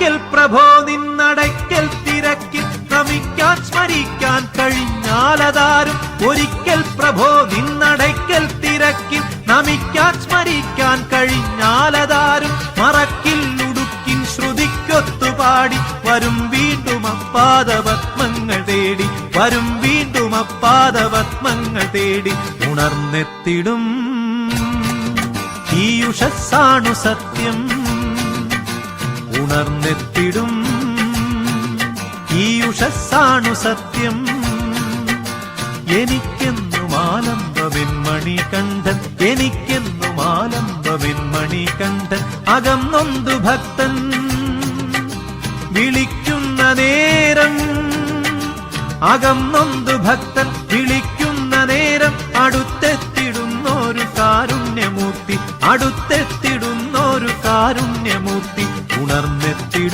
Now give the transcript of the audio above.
ഒരിക്കൽ പ്രഭോ നിന്നടയ്ക്കൽ തിരക്കിൽ നമിക്കാൻ സ്മരിക്കാൻ കഴിഞ്ഞാലതാരും ഒരിക്കൽ പ്രഭോ നിന്നടയ്ക്കൽ തിരക്കിൽ നമിക്കാൻ സ്മരിക്കാൻ കഴിഞ്ഞാലതാരും മറക്കിൽ ഉടുക്കിൻ ശ്രുതിക്കൊത്തുപാടി വരും വീണ്ടും അപ്പാദപത്മങ്ങൾ തേടി വരും വീണ്ടും അപ്പാദപത്മങ്ങൾ തേടി ഉണർന്നെത്തിടും. ഈ ഉഷസ്സാണു സത്യം. ഉണർന്നെത്തിടും. ഈ ഉഷസ്സാണു സത്യം. എനിക്കെന്നും ആലംബമിൻ കണ്ടൻ എനിക്കെന്നും ആലംബമിൻ കണ്ടൻ അകം നൊന്തു ഭക്തൻ. വിളിക്കുന്ന നേരം അകം നൊന്തു ഭക്തൻ. വിളിക്കുന്ന നേരം അടുത്തെത്തിടുന്നൊരു കാരുണ്യമൂർത്തി. അടുത്തെത്തിടുന്നൊരു കാരുണ്യമൂർത്തി ഉണർന്നെത്തിടും